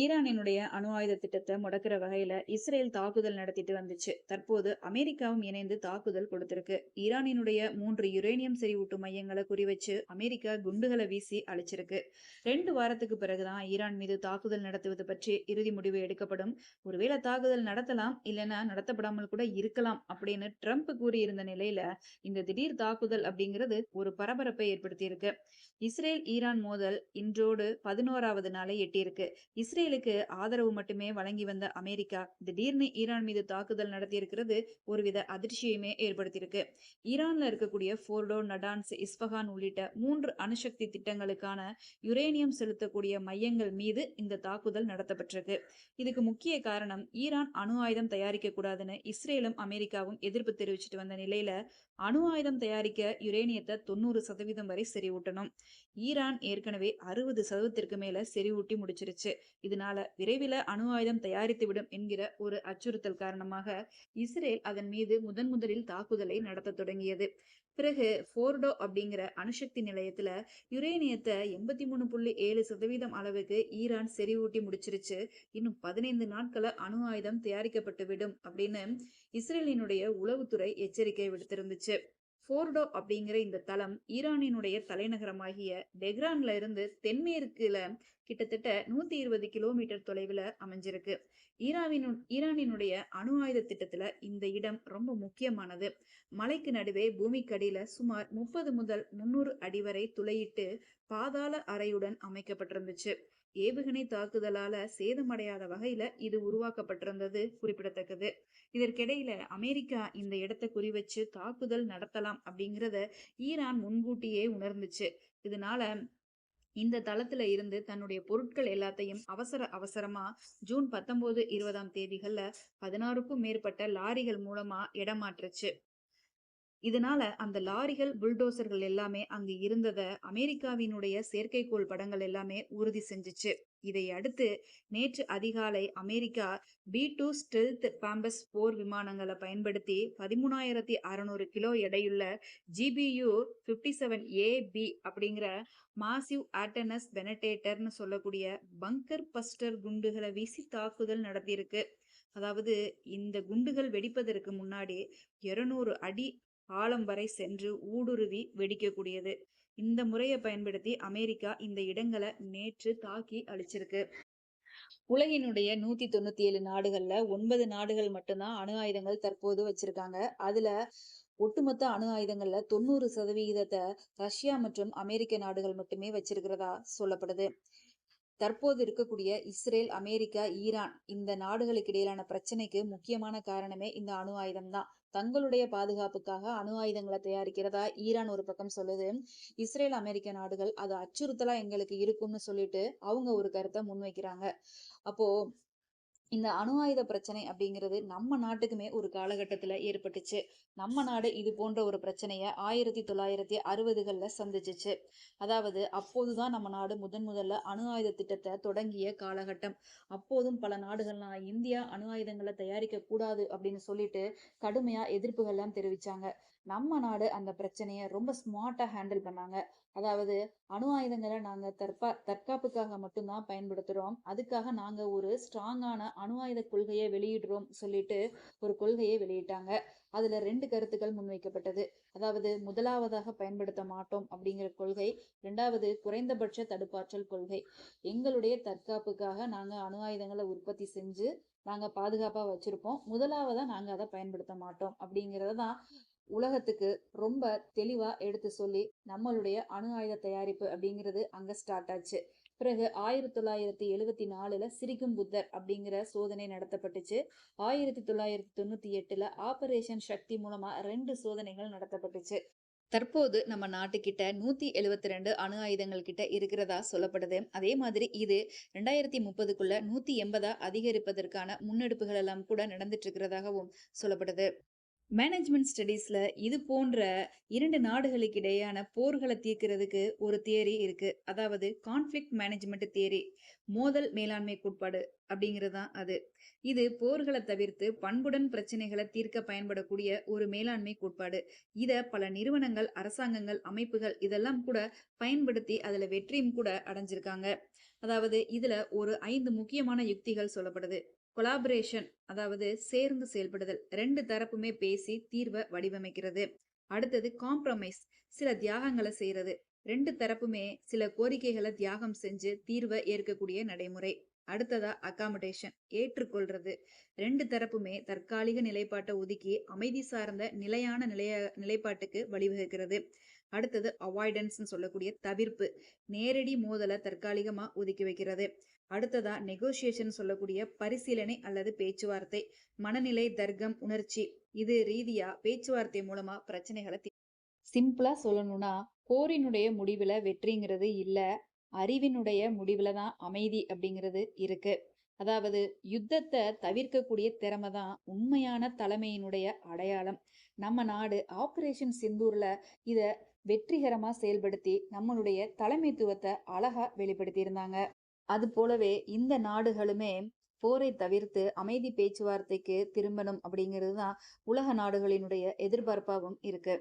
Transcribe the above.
ஈரானினுடைய அணு ஆயுத திட்டத்தை முடக்கிற வகையில இஸ்ரேல் தாக்குதல் நடத்திட்டு வந்துச்சு. தற்போது அமெரிக்காவும் இணைந்து தாக்குதல் கொடுத்திருக்கு. ஈரானினுடைய மூன்று யுரேனியம் செறிவூட்டு மையங்களை குறிவச்சு அமெரிக்கா குண்டுகளை வீசி அழிச்சிருக்கு. ரெண்டு வாரத்துக்கு பிறகுதான் ஈரான் மீது தாக்குதல் நடத்துவது பற்றி இறுதி முடிவு எடுக்கப்படும். ஒருவேளை தாக்குதல் நடத்தலாம் இல்லைன்னா நடத்தப்படாமல் கூட இருக்கலாம் அப்படின்னு ட்ரம்ப் கூறியிருந்த நிலையில இந்த திடீர் தாக்குதல் அப்படிங்கிறது ஒரு பரபரப்பை ஏற்படுத்தியிருக்கு. இஸ்ரேல் ஈரான் மோதல் இன்றோடு பதினோராவது நாளை எட்டியிருக்கு. இஸ்ரேல் இஸ்ரேலுக்கு ஆதரவு மட்டுமே வழங்கி வந்த அமெரிக்கா திடீர்னு ஈரான் மீது தாக்குதல் நடத்தியிருக்கிறது ஒருவித அதிர்ச்சியுமே ஏற்படுத்தியிருக்கு. ஈரான்ல இருக்கக்கூடிய ஃபோர்டோ நடான்ஸ் இஸ்பஹான் உள்ளிட்ட மூன்று அணுசக்தி திட்டங்களுக்கான யுரேனியம் செலுத்தக்கூடிய மையங்கள் மீது இந்த தாக்குதல் நடத்தப்பட்டிருக்கு. இதுக்கு முக்கிய காரணம் ஈரான் அணு ஆயுதம் தயாரிக்க கூடாதுன்னு இஸ்ரேலும் அமெரிக்காவும் எதிர்ப்பு தெரிவிச்சிட்டு வந்த நிலையில அணு ஆயுதம் தயாரிக்க யுரேனியத்தை தொண்ணூறு சதவீதம் வரை செறிவூட்டணும். ஈரான் ஏற்கனவே அறுபது சதவீதத்திற்கு மேல செறிவூட்டி முடிச்சிருச்சு. இது இதனால விரைவில் அணு ஆயுதம் தயாரித்துவிடும் என்கிற ஒரு அச்சுறுத்தல் காரணமாக இஸ்ரேல் அதன் மீது முதன் முதலில் தாக்குதலை நடத்த தொடங்கியது. பிறகு ஃபோர்டோ அப்படிங்கிற அணுசக்தி நிலையத்துல யுரேனியத்தை எண்பத்தி மூணு புள்ளி ஏழு சதவீதம் அளவுக்கு ஈரான் செறிவூட்டி முடிச்சிருச்சு. இன்னும் பதினைந்து நாட்கள அணு ஆயுதம் தயாரிக்கப்பட்டு விடும் அப்படின்னு இஸ்ரேலினுடைய உளவுத்துறை எச்சரிக்கை விடுத்திருந்துச்சு. ஃபோர்டோ அப்படிங்கிற இந்த தளம் ஈரானினுடைய தலைநகரமாகிய டெஹ்ரான்ல இருந்து தென்மேற்குல கிட்டத்தட்ட நூத்தி இருபது கிலோமீட்டர் தொலைவுல அமைஞ்சிருக்கு. ஈராவினு ஈரானினுடைய அணு ஆயுத திட்டத்துல இந்த இடம் ரொம்ப முக்கியமானது. மலைக்கு நடுவே பூமிக்கடியில சுமார் முப்பது முதல் முன்னூறு அடி வரை துளையிட்டு பாதாள அறையுடன் அமைக்கப்பட்டிருந்துச்சு. ஏவுகணை தாக்குதலால சேதமடையாத வகையில இது உருவாக்கப்பட்டிருந்தது குறிப்பிடத்தக்கது. இதற்கிடையில அமெரிக்கா இந்த இடத்தை குறிவச்சு தாக்குதல் நடத்தலாம் அப்படிங்கிறத ஈரான் முன்கூட்டியே உணர்ந்துச்சு. இதனால இந்த தளத்துல இருந்து தன்னுடைய பொருட்கள் எல்லாத்தையும் அவசர அவசரமா ஜூன் பத்தொன்பது இருபதாம் தேதிகள்ல பதினாறுக்கும் மேற்பட்ட லாரிகள் மூலமா இடமாற்றுச்சு இதனால அந்த லாரிகள் புல்டோசர்கள் எல்லாமே அங்கு இருந்தத அமெரிக்காவினுடைய செயற்கைக்கோள் படங்கள் எல்லாமே உறுதி செஞ்சுச்சு. இதை அடுத்து நேற்று அதிகாலை America B two stealth bombers போர் விமானங்களை பயன்படுத்தி பதிமூணாயிரத்தி அறுநூறு கிலோ எடையுள்ள GBU fifty seven A B அப்படிங்கிற மாசிவ் ஆட்டனஸ் பெனடேட்டர்னு சொல்லக்கூடிய பங்கர் பஸ்டர் குண்டுகளை வீசி தாக்குதல் நடத்தியிருக்கு. அதாவது இந்த குண்டுகள் வெடிப்பதற்கு முன்னாடி இருநூறு அடி ஆழம் வரை சென்று ஊடுருவி வெடிக்கக்கூடியது. இந்த முறையை பயன்படுத்தி அமெரிக்கா இந்த இடங்களை நேற்று தாக்கி அழிச்சிருக்கு. உலகினுடைய நூத்தி தொண்ணூத்தி ஏழு நாடுகள்ல ஒன்பது நாடுகள் மட்டும்தான் அணு ஆயுதங்கள் தற்போது வச்சிருக்காங்க. அதுல ஒட்டுமொத்த அணு ஆயுதங்கள்ல தொண்ணூறு சதவிகிதத்தை ரஷ்யா மற்றும் அமெரிக்க நாடுகள் மட்டுமே வச்சிருக்கிறதா சொல்லப்படுது. தற்போது இருக்கக்கூடிய இஸ்ரேல் அமெரிக்கா ஈரான் இந்த நாடுகளுக்கு இடையிலான பிரச்சனைக்கு முக்கியமான காரணமே இந்த அணு ஆயுதம் தான். தங்களுடைய பாதுகாப்புக்காக அணு ஆயுதங்களை தயாரிக்கிறதா ஈரான் ஒரு பக்கம் சொல்லுது. இஸ்ரேல் அமெரிக்க நாடுகள் அது அச்சுறுத்தலா எங்களுக்கு இருக்கும்னு சொல்லிட்டு அவங்க ஒரு கருத்தை முன்வைக்கிறாங்க. அப்போ இந்த அணு ஆயுத பிரச்சனை அப்படிங்கிறது நம்ம நாட்டுக்குமே ஒரு காலகட்டத்தில் ஏற்பட்டுச்சு. நம்ம நாடு இது போன்ற ஒரு பிரச்சனையை ஆயிரத்தி தொள்ளாயிரத்தி அறுபதுகளில் சந்திச்சிச்சு. அதாவது அப்போதுதான் நம்ம நாடு முதன் முதல்ல அணு ஆயுத திட்டத்தை தொடங்கிய காலகட்டம். அப்போதும் பல நாடுகள்லாம் இந்தியா அணு ஆயுதங்களை தயாரிக்க கூடாது அப்படின்னு சொல்லிட்டு கடுமையாக எதிர்ப்புகள்லாம் தெரிவிச்சாங்க. நம்ம நாடு அந்த பிரச்சனையை ரொம்ப ஸ்மார்ட்டா ஹேண்டில் பண்ணாங்க. அதாவது அணு ஆயுதங்களை நாங்க தற்பா தற்காப்புக்காக மட்டும்தான் பயன்படுத்துறோம். அதுக்காக நாங்க ஒரு ஸ்ட்ராங்கான அணு ஆயுத கொள்கையை வெளியிடுறோம் சொல்லிட்டு ஒரு கொள்கையை வெளியிட்டாங்க. அதுல ரெண்டு கருத்துக்கள் முன்வைக்கப்பட்டது. அதாவது முதலாவதாக பயன்படுத்த மாட்டோம் அப்படிங்கிற கொள்கை ரெண்டாவது குறைந்தபட்ச தடுப்பாற்றல் கொள்கை. எங்களுடைய தற்காப்புக்காக நாங்க அணு ஆயுதங்களை உற்பத்தி செஞ்சு நாங்க பாதுகாப்பா வச்சிருப்போம். முதலாவதா நாங்க அதை பயன்படுத்த மாட்டோம் அப்படிங்கறத தான் உலகத்துக்கு ரொம்ப தெளிவா எடுத்து சொல்லி நம்மளுடைய அணு ஆயுத தயாரிப்பு அப்படிங்கிறது அங்க ஸ்டார்ட் ஆச்சு. பிறகு ஆயிரத்தி தொள்ளாயிரத்தி எழுவத்தி நாலுல சிரிக்கும் புத்தர் அப்படிங்கிற சோதனை நடத்தப்பட்டுச்சு. ஆயிரத்தி தொள்ளாயிரத்தி தொண்ணூத்தி எட்டுல ஆபரேஷன் சக்தி மூலமா ரெண்டு சோதனைகள் நடத்தப்பட்டுச்சு. தற்போது நம்ம நாட்டுக்கிட்ட நூத்தி எழுவத்தி ரெண்டு அணு ஆயுதங்கள் கிட்ட இருக்கிறதா சொல்லப்படுது. அதே மாதிரி இது ரெண்டாயிரத்தி முப்பதுக்குள்ள நூத்தி எண்பதா அதிகரிப்பதற்கான முன்னெடுப்புகள் எல்லாம் கூட நடந்துட்டு இருக்கிறதாகவும் சொல்லப்படுது. மேனேஜ்மெண்ட் ஸ்டடீஸில் இது போன்ற இரண்டு நாடுகளுக்கு இடையான போர்களை தீர்க்கிறதுக்கு ஒரு தியரி இருக்கு. அதாவது கான்ஃப்ளிக்ட் மேனேஜ்மெண்ட் தியரி மோதல் மேலாண்மை கோட்பாடு அப்படிங்கிறது தான் அது. இது போர்களை தவிர்த்து பண்புடன் பிரச்சனைகளை தீர்க்க பயன்படக்கூடிய ஒரு மேலாண்மை கோட்பாடு. இதை பல நிறுவனங்கள் அரசாங்கங்கள் அமைப்புகள் இதெல்லாம் கூட பயன்படுத்தி அதில் வெற்றியும் கூட அடைஞ்சிருக்காங்க. அதாவது இதில் ஒரு ஐந்து முக்கியமான யுக்திகள் சொல்லப்படுது. கொலாபரேஷன் அதாவது சேர்ந்து செயல்படுதல் ரெண்டு தரப்புமே பேசி தீர்வை வடிவமைக்கிறது. அடுத்தது காம்ப்ரமைஸ் சில தியாகங்களை செய்யறது ரெண்டு தரப்புமே சில கோரிக்கைகளை தியாகம் செஞ்சு தீர்வை ஏற்கக்கூடிய நடைமுறை. அடுத்ததா அகாமடேஷன் ஏற்றுக்கொள்றது. ரெண்டு தரப்புமே தற்காலிக நிலைப்பாட்டை ஒதுக்கி அமைதி சார்ந்த நிலையான நிலைய நிலைப்பாட்டுக்கு வழிவகுக்கிறது. அடுத்தது அவாய்டன்ஸ் சொல்லக்கூடிய தவிர்ப்பு நேரடி மோதலை தற்காலிகமா ஒதுக்கி வைக்கிறது. அடுத்ததா நெகோசியேஷன் சொல்லக்கூடிய பரிசீலனை அல்லது பேச்சுவார்த்தை மனநிலை தர்க்கம் உணர்ச்சி. இது ரீதியா பேச்சுவார்த்தை மூலமா பிரச்சனைகளை சிம்பிளா சொல்லணும்னா போரினுடைய முடிவுல வெற்றிங்கிறது இல்ல அறிவினுடைய முடிவுல தான் அமைதி அப்படிங்கிறது இருக்கு. அதாவது யுத்தத்தை தவிர்க்கக்கூடிய திறமை தான் உண்மையான தலைமையினுடைய அடையாளம். நம்ம நாடு ஆபரேஷன் சிந்தூர்ல இத வெற்றிகரமா செயல்படுத்தி நம்மளுடைய தலைமைத்துவத்தை அழகா வெளிப்படுத்தி இருந்தாங்க அது போலவே இந்த நாடுகளுமே போரை தவிர்த்து அமைதி பேச்சுவார்த்தைக்கு திரும்பணும் அப்படிங்கிறது தான் உலக நாடுகளினுடைய எதிர்பார்ப்பாகவும் இருக்கு.